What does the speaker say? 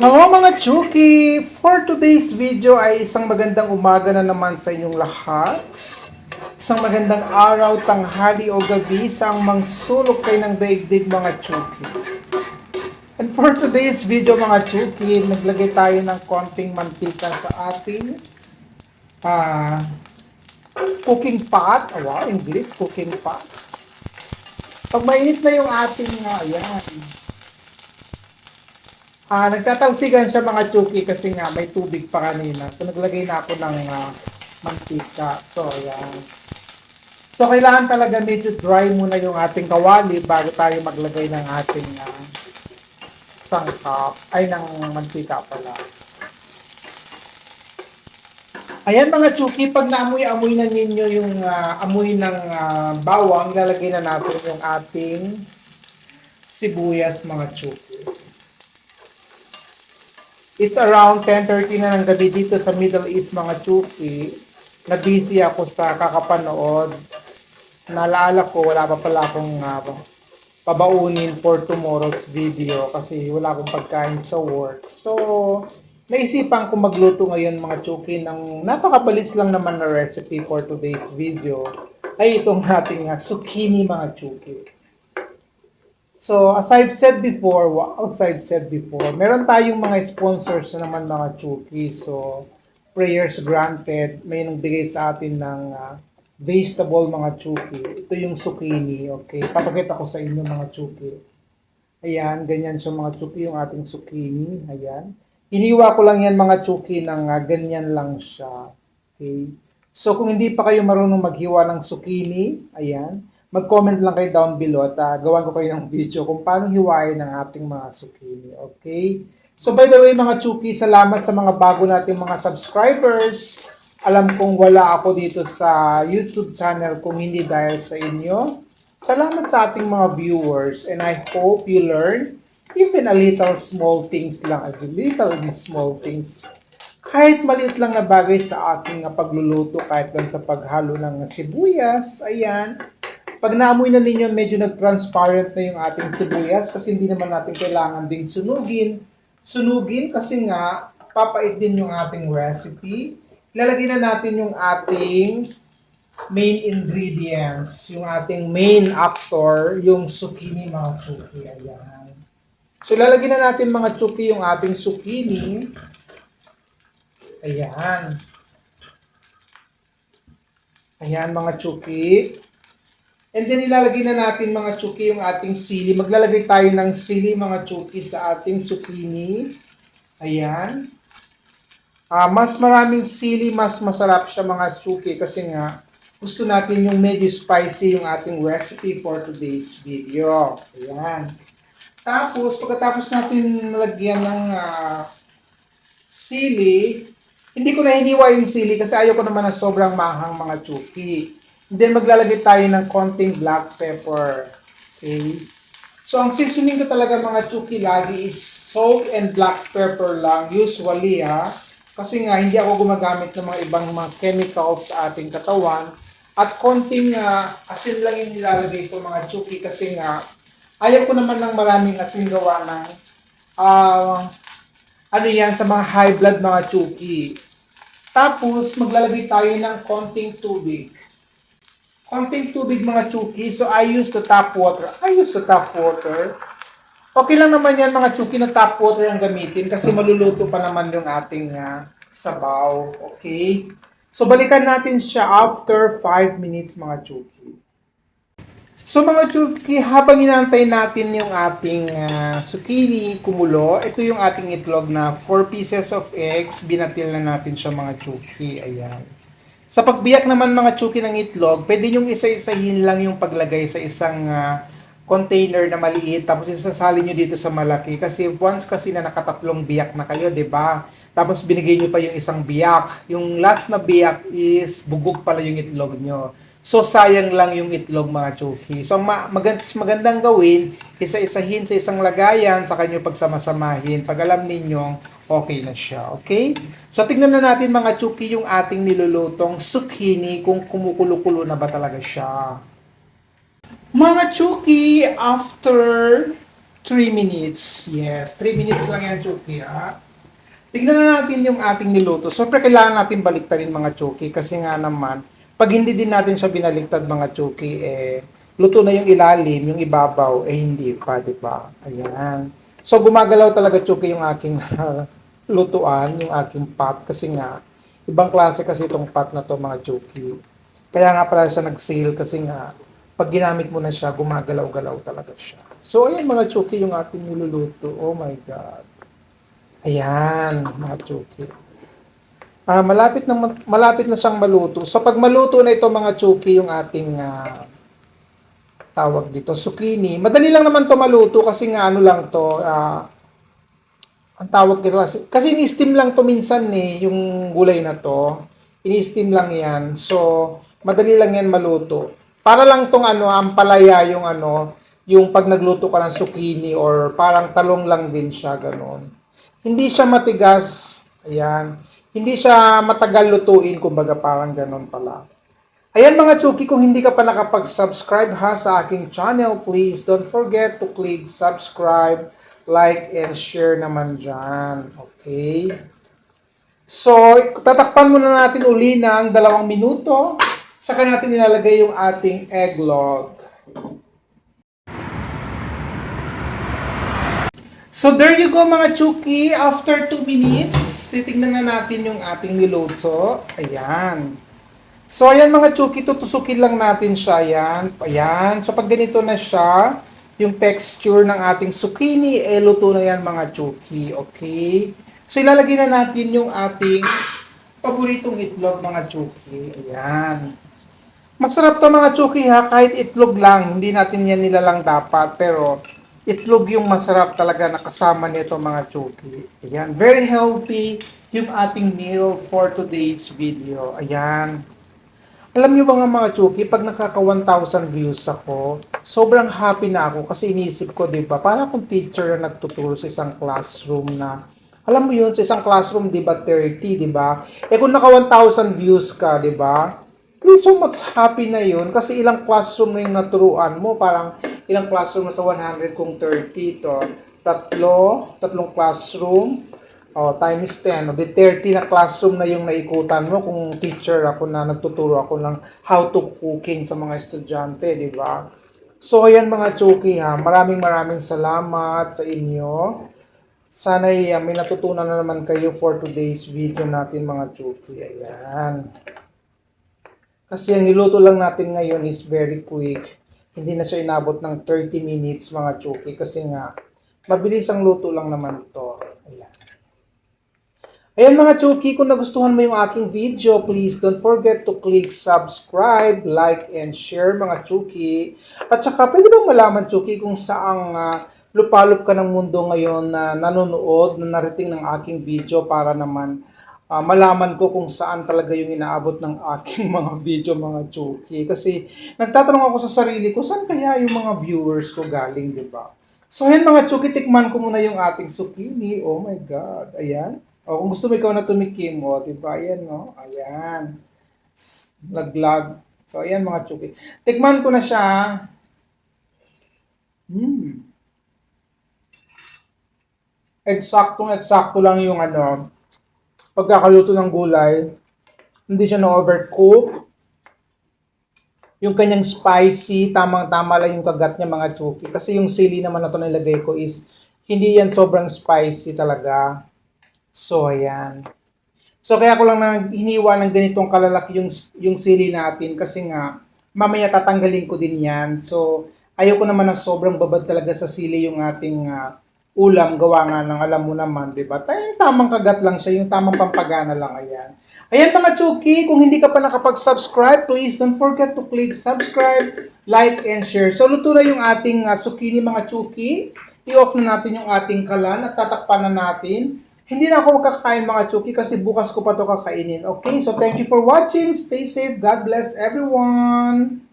Hello mga Chuki! For today's video ay isang magandang umaga na naman sa inyong lahat. Isang magandang araw, tanghali o gabi sa ang mangsulok kayo ng daigdig mga Chuki. And for today's video mga Chuki, naglagay tayo ng konting mantika sa ating ah, cooking pot. Oh, wow, English, cooking pot. Pag mainit na yung ating, uh, ayan, Ah, nagtatalsikan siya mga chuki kasi nga may tubig pa kanina. So naglagay na ako ng ah, mantika. So ayan. So kailangan talaga medyo dry muna yung ating kawali bago tayo maglagay ng ating ah, sangkap ay ng mantika pala. Ayan mga chuki, pag naamoy-amoy na ninyo yung ah, amoy ng ah, bawang, ilalagay na natin yung ating sibuyas mga chuki. It's around 10.30 na ng gabi dito sa Middle East mga chuki. Na busy ako sa kakapanood. Naalala ko, wala pa pala akong uh, pabaunin for tomorrow's video kasi wala akong pagkain sa work. So, naisipan ko magluto ngayon mga chuki ng napakabilis lang naman na recipe for today's video ay itong ating uh, zucchini mga chuki. So, as I've said before, as I've said before, meron tayong mga sponsors na naman mga Chuki. So, prayers granted. May nagbigay sa atin ng ah, vegetable mga Chuki. Ito yung zucchini, okay? Papakita ko sa inyo mga Chuki. Ayan, ganyan siya mga Chuki, yung ating zucchini. Ayan. Iniwa ko lang yan mga Chuki ng ah, ganyan lang siya. Okay? So, kung hindi pa kayo marunong maghiwa ng zucchini, ayan, mag-comment lang kayo down below at uh, gawan ko kayo ng video kung paano hiwain ang ating mga zucchini. Okay? So by the way mga Chuki, salamat sa mga bago nating mga subscribers. Alam kong wala ako dito sa YouTube channel kung hindi dahil sa inyo. Salamat sa ating mga viewers and I hope you learn even a little small things lang, a little small things. Kahit maliit lang na bagay sa ating uh, pagluluto, kahit lang sa paghalo ng sibuyas, ayan, pag naamoy na ninyo, medyo nag-transparent na yung ating sibuyas kasi hindi naman natin kailangan ding sunugin. Sunugin kasi nga, papait din yung ating recipe. Lalagay na natin yung ating main ingredients, yung ating main actor, yung zucchini mga chuki. Ayan. So, lalagay na natin mga chuki yung ating zucchini. Ayan. Ayan mga chuki. And then ilalagay na natin mga chuki yung ating sili. Maglalagay tayo ng sili mga chuki sa ating zucchini. Ayan. Ah, mas maraming sili, mas masarap siya mga chuki kasi nga gusto natin yung medyo spicy yung ating recipe for today's video. Ayan. Tapos, pagkatapos natin lagyan ng ah, sili, hindi ko na hiniwa yung sili kasi ayaw ko naman na sobrang mahang mga chuki. Then maglalagay tayo ng konting black pepper. Okay? So ang seasoning ko talaga mga chuki lagi is salt and black pepper lang usually ha. Kasi nga hindi ako gumagamit ng mga ibang mga chemicals sa ating katawan. At konting ah, asin lang yung nilalagay ko mga chuki kasi nga ayaw ko naman ng maraming asin gawa ng ah, ano yan sa mga high blood mga chuki. Tapos maglalagay tayo ng konting tubig konting tubig mga chuki. So, I use the tap water. I use the tap water. Okay lang naman yan mga chuki na tap water ang gamitin kasi maluluto pa naman yung ating ah, sabaw. Okay? So, balikan natin siya after 5 minutes mga chuki. So mga chuki, habang inantay natin yung ating ah, zucchini kumulo, ito yung ating itlog na 4 pieces of eggs. Binatil na natin siya mga chuki. Ayan. Sa pagbiyak naman mga chuki ng itlog, pwede yung isa-isahin lang yung paglagay sa isang ah, container na maliit tapos isasali nyo dito sa malaki kasi once kasi na nakatatlong biyak na kayo, 'di ba? Tapos binigay nyo pa yung isang biyak. Yung last na biyak is bugog pala yung itlog nyo. So sayang lang yung itlog mga chuki. So ma- magand- magandang gawin, isa-isahin sa isang lagayan sa kanyo pagsamasamahin. Pag alam ninyong okay na siya. Okay? So tingnan na natin mga chuki yung ating nilulutong zucchini kung kumukulo-kulo na ba talaga siya. Mga chuki, after 3 minutes. Yes, 3 minutes lang yan, Chuki, ha? Tignan na natin yung ating niluto. Siyempre, kailangan natin baliktarin mga Chuki kasi nga naman, pag hindi din natin siya binaliktad mga Chuki, eh, luto na yung ilalim, yung ibabaw, eh hindi pa, di ba? Ayan. So, gumagalaw talaga Chuki yung aking lutuan, yung aking pot, kasi nga, ibang klase kasi itong pot na to mga Chuki. Kaya nga pala siya nag-sale kasi nga, pag ginamit mo na siya, gumagalaw-galaw talaga siya. So, ayan mga Chuki, yung ating niluluto. Oh my God. Ayan, mga Chuki. Ah, malapit na malapit na siyang maluto. So pag maluto na ito mga Chuki yung ating ah, tawag dito, zucchini. Madali lang naman to maluto kasi nga ano lang to, ah, ang tawag dito kasi, kasi ini-steam lang to minsan eh, yung gulay na to. Ini-steam lang yan. So, madali lang yan maluto. Para lang tong ano, ang palaya yung ano, yung pag nagluto ka ng zucchini or parang talong lang din siya, ganun. Hindi siya matigas. Ayan. Hindi siya matagal lutuin, kumbaga parang ganun pala. Ayan mga Chuki, kung hindi ka pa nakapag-subscribe ha sa aking channel, please don't forget to click subscribe, like, and share naman dyan. Okay? So, tatakpan muna natin uli ng dalawang minuto. Saka natin nilalagay yung ating egg log. So there you go mga Chuki. After 2 minutes, titignan na natin yung ating niluto. Ayan. So ayan mga Chuki, tutusukin lang natin siya. Ayan. Ayan. So pag ganito na siya, yung texture ng ating zucchini, eh luto na yan mga Chuki. Okay? So ilalagay na natin yung ating paboritong itlog mga Chuki. Ayan. Masarap to mga Chuki ha, kahit itlog lang. Hindi natin yan nilalang dapat. Pero itlog yung masarap talaga nakasama nito mga Chuki. Ayan, very healthy yung ating meal for today's video. Ayan. Alam niyo ba nga mga Chuki, pag nakaka 1,000 views ako, sobrang happy na ako kasi inisip ko, di ba, para akong teacher na nagtuturo sa isang classroom na, alam mo yun, sa isang classroom, di ba, 30, di ba? Eh kung naka 1,000 views ka, di ba, eh, so much happy na yun kasi ilang classroom na yung naturuan mo, parang ilang classroom na sa 100 kung 30 to? Tatlo tatlong classroom. Oh, times 10 o di 30 na classroom na yung naikutan mo kung teacher ako na nagtuturo ako ng how to cooking sa mga estudyante di ba? So ayan mga chuki ha. Maraming maraming salamat sa inyo. Sana uh, may natutunan na naman kayo for today's video natin mga chuki ayan. Kasi ang niluto lang natin ngayon is very quick hindi na siya inabot ng 30 minutes mga chuki kasi nga mabilis ang luto lang naman to. Ayan. Ayan mga chuki, kung nagustuhan mo yung aking video, please don't forget to click subscribe, like, and share mga chuki. At saka pwede bang malaman chuki kung saang uh, lupalop ka ng mundo ngayon na nanonood, na narating ng aking video para naman uh, malaman ko kung saan talaga yung inaabot ng aking mga video, mga chuki. Kasi nagtatanong ako sa sarili ko, saan kaya yung mga viewers ko galing, di ba? So, ayan mga chuki, tikman ko muna yung ating zucchini. Oh my God. Ayan. O, kung gusto mo ikaw na tumikim, o, di ba? Ayan, no? Ayan. Laglag. So, ayan mga chuki. Tikman ko na siya. Hmm. Eksaktong eksakto lang yung ano, pagkakaluto ng gulay, hindi siya na-overcook. Yung kanyang spicy, tamang-tama lang yung kagat niya mga chuki. Kasi yung sili naman na ito nilagay ko is hindi yan sobrang spicy talaga. So, ayan. So, kaya ko lang na hiniwa ng ganitong kalalaki yung, yung sili natin kasi nga, mamaya tatanggalin ko din yan. So, ayoko naman na sobrang babad talaga sa sili yung ating uh, ulam gawa nga ng alam mo naman, di ba? Tayo tamang kagat lang siya, yung tamang pampagana lang, ayan. Ayan mga Chuki, kung hindi ka pa nakapag-subscribe, please don't forget to click subscribe, like, and share. So, luto na yung ating uh, zucchini mga Chuki. I-off na natin yung ating kalan at tatakpan na natin. Hindi na ako makakain mga Chuki kasi bukas ko pa to kakainin. Okay, so thank you for watching. Stay safe. God bless everyone.